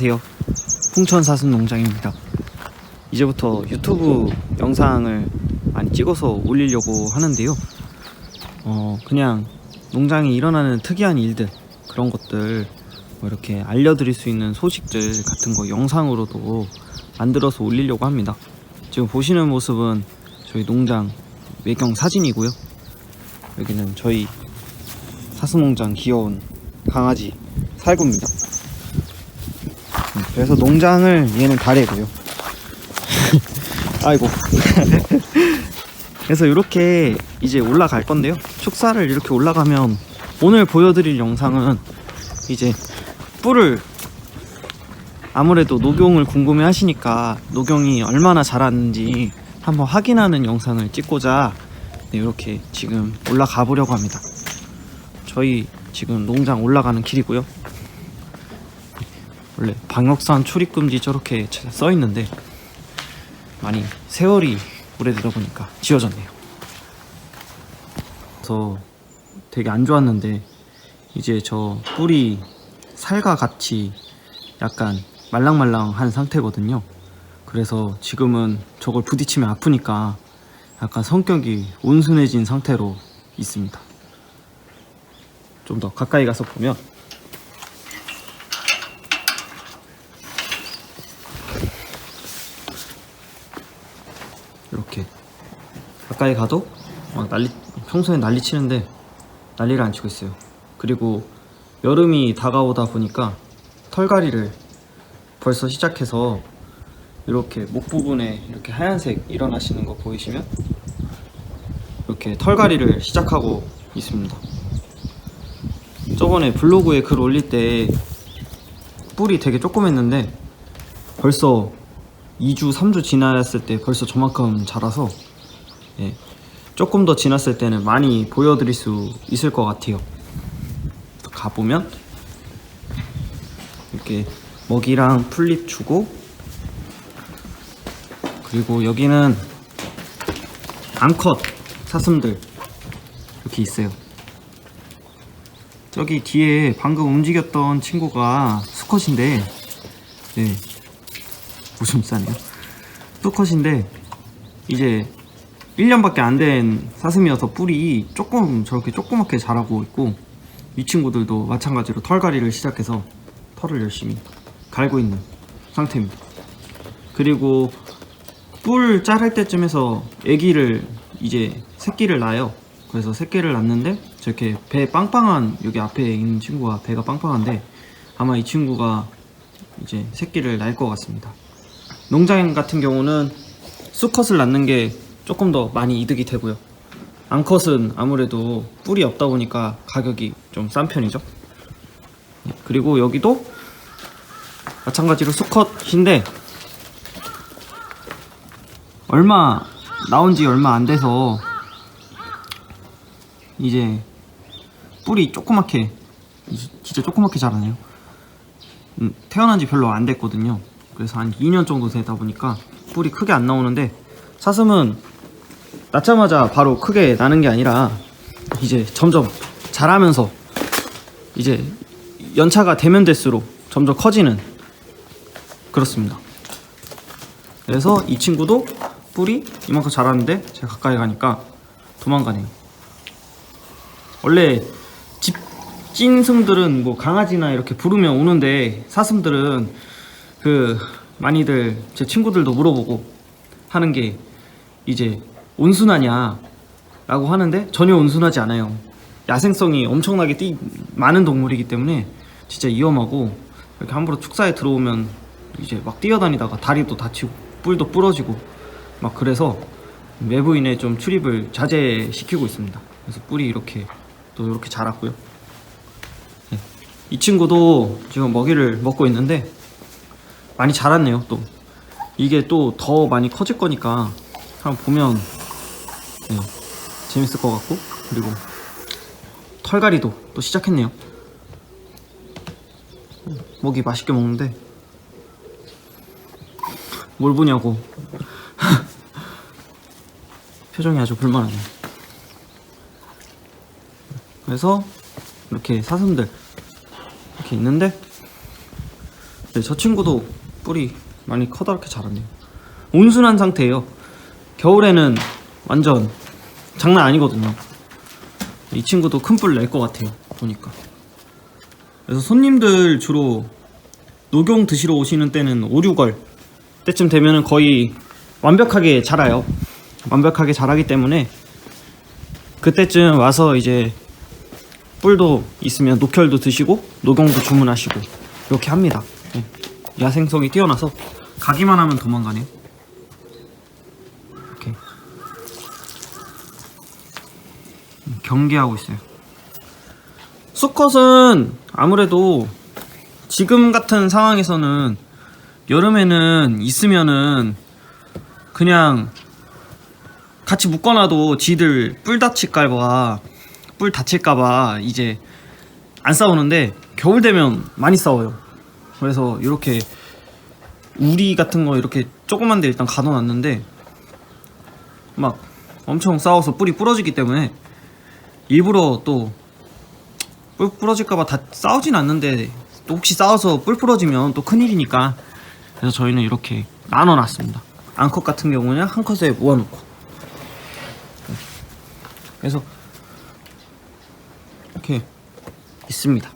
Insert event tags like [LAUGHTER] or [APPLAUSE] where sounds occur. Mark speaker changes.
Speaker 1: 안녕하세요. 풍천사슴 농장입니다. 이제부터 유튜브 영상을 많이 찍어서 올리려고 하는데요. 어, 그냥 농장에 일어나는 특이한 일들, 그런 것들, 뭐 이렇게 알려드릴 수 있는 소식들 같은 거 영상으로도 만들어서 올리려고 합니다. 지금 보시는 모습은 저희 농장 외경 사진이고요. 여기는 저희 사슴 농장 귀여운 강아지 살구입니다. 음, 그래서 농장을 얘는 다래고요. 아이고. 그래서 이렇게 이제 올라갈 건데요. 축사를 이렇게 올라가면 오늘 보여드릴 영상은 이제 뿔을 아무래도 녹용을 궁금해 하시니까 녹용이 얼마나 자랐는지 한번 확인하는 영상을 찍고자 네, 이렇게 지금 올라가 보려고 합니다. 저희 지금 농장 올라가는 길이고요. 원래 방역산 출입금지 저렇게 써 있는데 많이 세월이 오래되다 보니까 지워졌네요. 그래서 되게 안 좋았는데 이제 저 뿔이 살과 같이 약간 말랑말랑한 상태거든요. 그래서 지금은 저걸 부딪히면 아프니까 약간 성격이 온순해진 상태로 있습니다. 좀 더 가까이 가서 보면 이렇게 가까이 가도 막 난리 평소에 난리 치는데 난리를 안 치고 있어요. 그리고 여름이 다가오다 보니까 털갈이를 벌써 시작해서 이렇게 목 부분에 이렇게 하얀색 일어나시는 거 보이시면 이렇게 털갈이를 시작하고 있습니다. 저번에 블로그에 글 올릴 때 뿔이 되게 조그맸는데 벌써 2주, 3주 지났을 때 벌써 저만큼 자라서 예, 조금 더 지났을 때는 많이 보여드릴 수 있을 것 같아요. 가보면 이렇게 먹이랑 풀잎 주고 그리고 여기는 암컷 사슴들 이렇게 있어요. 저기 뒤에 방금 움직였던 친구가 수컷인데 네 웃음 싸네요 수컷인데 이제 1년밖에 안 된 사슴이어서 뿔이 조금 저렇게 조그맣게 자라고 있고 이 친구들도 마찬가지로 털갈이를 시작해서 털을 열심히 갈고 있는 상태입니다 그리고 뿔 자랄 때쯤에서 아기를 이제 새끼를 낳아요 그래서 새끼를 낳는데 저렇게 배 빵빵한 여기 앞에 있는 친구가 배가 빵빵한데 아마 이 친구가 이제 새끼를 낳을 것 같습니다. 농장 같은 경우는 수컷을 낳는 게 조금 더 많이 이득이 되고요. 암컷은 아무래도 뿔이 없다 보니까 가격이 좀 싼 편이죠. 네, 그리고 여기도 마찬가지로 수컷인데 얼마 나온 지 얼마 안 돼서 이제 뿔이 조그맣게 이- 진짜 조그맣게 자라네요. 음, 태어난 지 별로 안 됐거든요. 그래서 한 2년 정도 되다 보니까 뿔이 크게 안 나오는데 사슴은 낳자마자 바로 크게 나는 게 아니라 이제 점점 자라면서 이제 연차가 되면 될수록 점점 커지는 그렇습니다. 그래서 이 친구도 뿔이 이만큼 자랐는데 제가 가까이 가니까 도망가네요. 원래 집 찐승들은 뭐 강아지나 이렇게 부르면 오는데 사슴들은 그 많이들 제 친구들도 물어보고 하는 게 이제 온순하냐 라고 하는데 전혀 온순하지 않아요 야생성이 엄청나게 뛰, 많은 동물이기 때문에 진짜 위험하고 이렇게 함부로 축사에 들어오면 이제 막 뛰어다니다가 다리도 다치고 뿔도 부러지고 막 그래서 외부인의 좀 출입을 자제시키고 있습니다. 그래서 뿔이 이렇게 또 이렇게 자랐고요. 네. 이 친구도 지금 먹이를 먹고 있는데 많이 자랐네요. 또 이게 또 더 많이 커질 거니까 한번 보면 네, 재밌을 것 같고 그리고 털갈이도 또 시작했네요. 먹이 맛있게 먹는데 뭘 보냐고 [LAUGHS] 표정이 아주 불만하네. 그래서 이렇게 사슴들 이렇게 있는데 네, 저 친구도 뿔이 많이 커다랗게 자랐네요. 온순한 상태예요. 겨울에는 완전 장난 아니거든요. 이 친구도 큰 뿔 낼 것 같아요. 보니까. 그래서 손님들 주로 녹용 드시러 오시는 때는 5, 6월 때쯤 되면은 거의 완벽하게 자라요. 완벽하게 자라기 때문에 그때쯤 와서 이제 뿔도 있으면 녹혈도 드시고 녹용도 주문하시고 이렇게 합니다. 네. 야생성이 뛰어나서 가기만 하면 도망가네요. 이렇게 음, 경계하고 있어요. 수컷은 아무래도 지금 같은 상황에서는 여름에는 있으면은 그냥 같이 묶어놔도 지들 뿔 다칠까봐 뿔 다칠까봐 이제 안 싸우는데 겨울 되면 많이 싸워요. 그래서 이렇게 우리 같은 거 이렇게 조그만 데 일단 가둬놨는데 막 엄청 싸워서 뿔이 부러지기 때문에 일부러 또 뿔 부러질까봐 다 싸우진 않는데 또 혹시 싸워서 뿔 부러지면 또 큰일이니까 그래서 저희는 이렇게 나눠놨습니다. 암컷 같은 경우는 한 컷에 모아놓고 그래서 이렇게 있습니다.